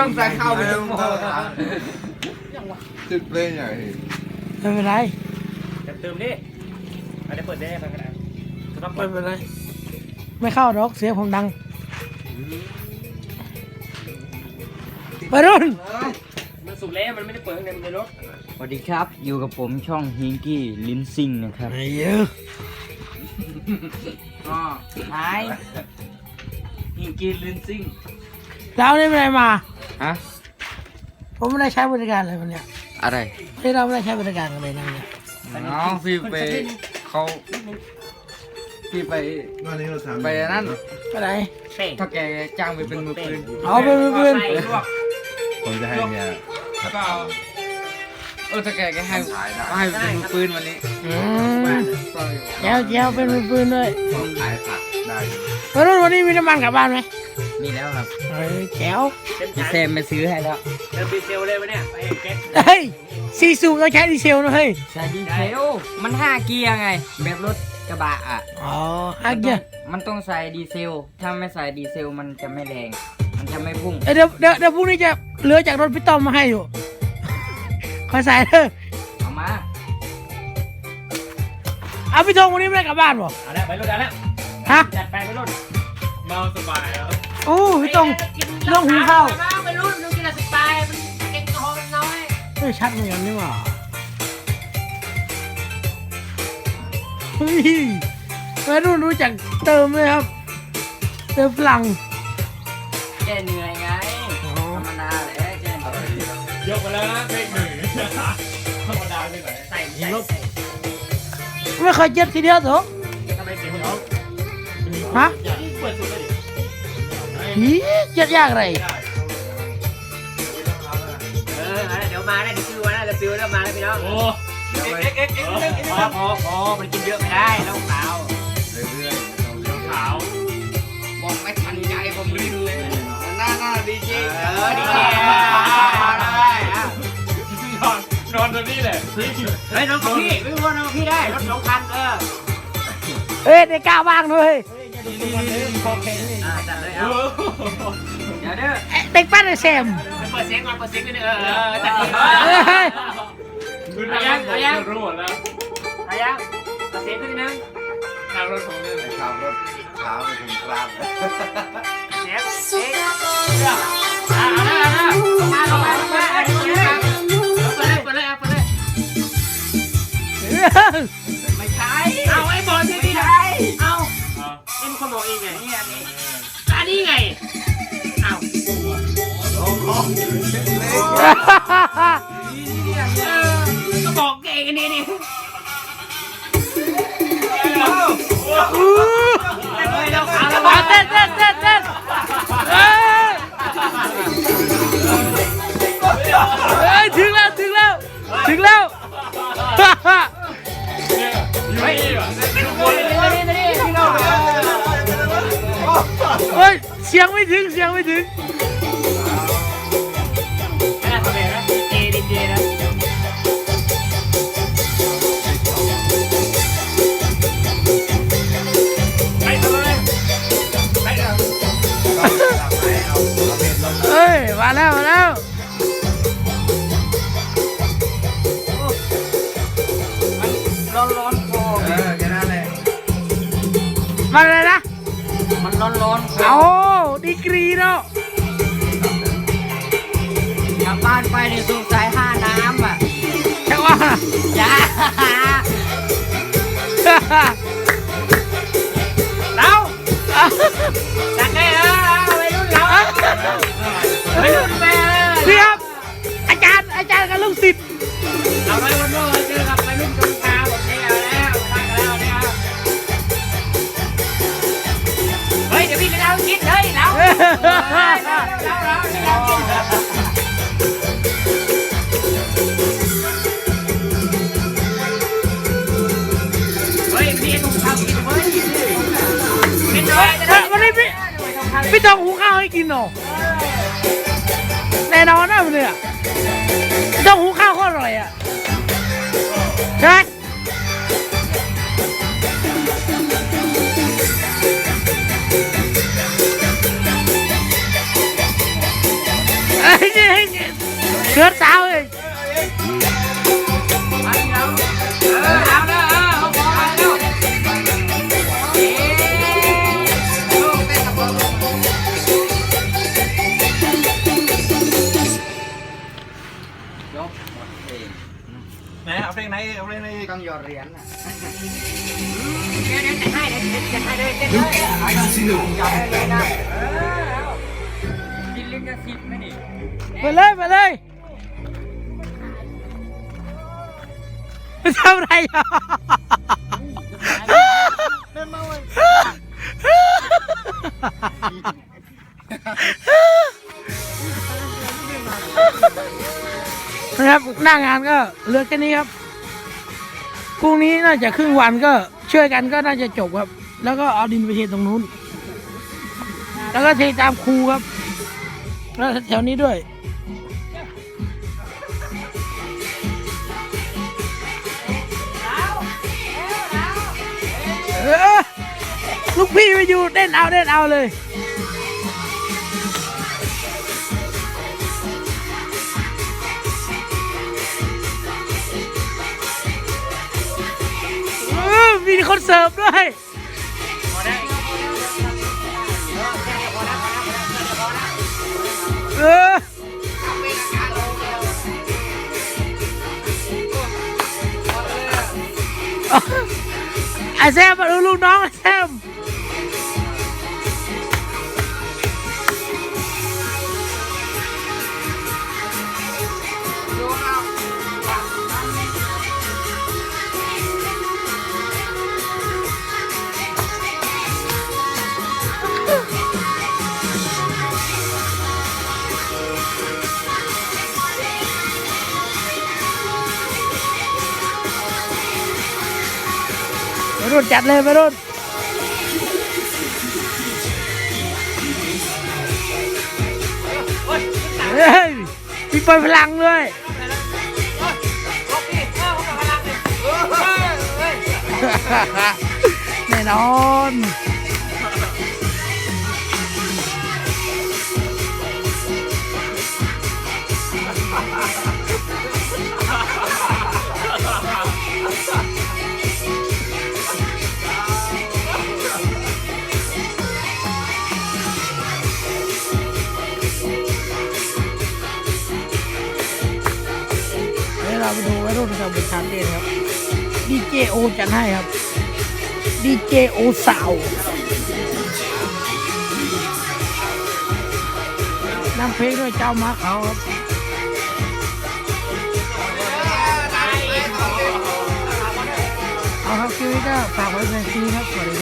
ต้องใส่ข้าวไปทั้งหมดจุดเล่นใหญ่ไม่เป็นไรจะเติมดิอันนี้เปิดได้ไหมกันนะก็ต้องไม่เปิดเป็นไรไม่เข้าหรอกเสียงผมดังไปรุ่นมันสุกแล้วมันไม่ได้เปิดข้างในมันในรถสวัสดีครับ อยู่กับผมช่องฮิงกี้ลินซิงนะครับไอ้เยอะอ๋อหายฮิงกี้ลินซิง เราได้ไม่ได้มา ฮะ ผมไม่ได้ใช้บริการเลยวันเนี้ยอะไรที่เราไม่ได้ใช้บริการกันเลยนะเนี่ยน้องพี่ไปเขาพี่ไปวันนี้เราทำไปอันนั่นไปไหนเป้งถ้าแกจ้างไปเป็นมือปืนเอาไปมือปืนใส่ลวกผมจะให้เนี่ยก็เอาเออถ้าแกแกให้ก็ให้เป็นมือปืนวันนี้อืมแจ้วแจ้วเป็นมือปืนด้วยขายผักได้ไปรุ่นวันนี้มีน้ำมันกลับบ้านไหม มีแล้วครับเฮ้ยแจ้วเต็มพี่ถังเซมไปซื้อให้แล้วเติมดีเซลเลยวะเนี่ยไปเก็ตเฮ้ยซีซูก็ใช้ดีเซลนะเฮ้ยใช่ดีเซลมันห้าเกียร์ไง แบบรถกระบะอะอ๋ออักเดียมันต้องใส่ดีเซล ถ้าไม่ใส่ดีเซลมันจะไม่แรง มันจะไม่พุ่ง เอ้ยเดี๋ยวเดี๋ยวเดี๋ยวพรุ่งนี้จะเหลือจากรถพี่ต้อมมาให้อยู่คอยใส่เด้อเอามาเอาพี่ทองวันนี้ไม่ได้กลับบ้านบ่เอาละไปรุ่นเอาละฮะจัดไปไปรุ่นเมาสบายแล้ว โอ้พี่ตองเรื่องหุงข้าวไปรุ่นนึงกินอะไรสบายมันแอลกอฮอล์มันน้อยเฮ้ยชัดเหมือนกันนี่หว่าเฮ้ยไม่รู้รู้จักเติมเลยครับ เติมพลังแกเหนื่อยไงอ๋อธรรมดาแหละแกเหนื่อยยกมาแล้วนะเพลงหนึ่งธรรมดาไปไหนใส่ใส่ใส่ไม่เคยเจ็ดทีเดียวเหรอทำไมเสียงเขาฮะเปิดสุดเลย หีเจ็ดยากอะไรเออเดี๋ยวมาได้เดี๋ยวฟิวนะเดี๋ยวฟิวแล้วมาแล้วพี่น้องโอ้เอ็กเอ็กเอ็กเอ็กพอพอพอมันกินเยอะไม่ได้ต้องขาวเรื่อยๆต้องขาวบอกไม่ทันใจผมลืมเลยหน้าหน้าดีจริงเออดีเจนอนนอนตรงนี้แหละเฮ้ยนอนกับพี่ไม่รู้ว่านอนกับพี่ได้รถสองคันเออเอ้ยได้กล้าบ้างด้วย อ่าจัดเลยเอาเดี๋ยวเด้อเอ้ยเด็กปั้นไอ้แซมเปิดเสียงก่อนเปิดเสียงนิดนึงเออเออจัดดีเฮ้ยเอายังเอายังรู้หมดแล้วเอายังเปิดเสียงนิดนึงทางรถของเนี่ยไอ้ขับรถเช้าไปถึงกลางเสียงเสียงเอาเอาเอาลงมาลงมาลงมาเอาเสียงครับเปิดเลยเปิดเลยเอาเปิดเลย ก็บอกเองอันนี้นี่เราขาแล้วเอาเต้นเต้นเต้นเต้นเอ้ยเอ้ยถึงแล้วถึงแล้วถึงแล้วเฮ้ยเฮ้ยเสียงไม่ถึงเสียงไม่ถึง แล้วมาแล้วร้อนร้อนคอเออแค่นั้นแหละมาเลยนะ มันร้อนร้อนคอเอาดีกรีเนาะกลับบ้านไปเนี่ยสง อาไว้วันโน้เจอกับวัยรุ่นกำชาหมดเนี่ยแล้วตั้งแล้วเนี่ยเฮ้ยเดี๋ยวพี่จะเล่าคิดเลยเราเราเราเราเราคิดเฮ้ยพี่ต้องทำกินเว้ยเป็นด้วยจะได้วันนี้พี่พี่ต้องหุงข้าวให้กินเนาะแน่นอนนะมันเนี่ยต้องหุงข้าวก็อร่อยอะ ต้องหยอดเหรียญอะเดี๋ยวเดี๋ยวจะให้เดี๋ยวจะให้เลยเต้นเลยจับเลยนะเออเอากินลิงกระสิบไหมนี่ไปเลยไปเลยทำอะไรอะเดินมาเว้ยนะครับหน้างานก็เหลือแค่นี้ครับ พรุ่งนี้น่าจะครึ่งวันก็ช่วยกันก็น่าจะจบครับ แล้วก็เอาดินไปเทตรงนู้น แล้วก็เทตามครูครับ แล้วแถวนี้ด้วยเออลูกพี่ไปอยู่เต้นเอาเต้นเอาเลย มีคนเสิร์ฟด้วยพอได้เออแค่นี้พอแล้แล้วพอแล้วพอแล้วเออไอแซมมาดูลูกน้องไอแซม รุ่นจัดเลยไปรุ่นเฮ้ยมีปล่อยพลังด้วยแน่นอนาไปดูวัยรุ่นกับบุญชันเด่นครับดีเจโอจัดให้ครับดีเจโอสาวนำเพลงด้วยเจ้ามาเขาครับเอาครับคลิปนี้ก็ฝากไว้เป็นทีครับสวัสดี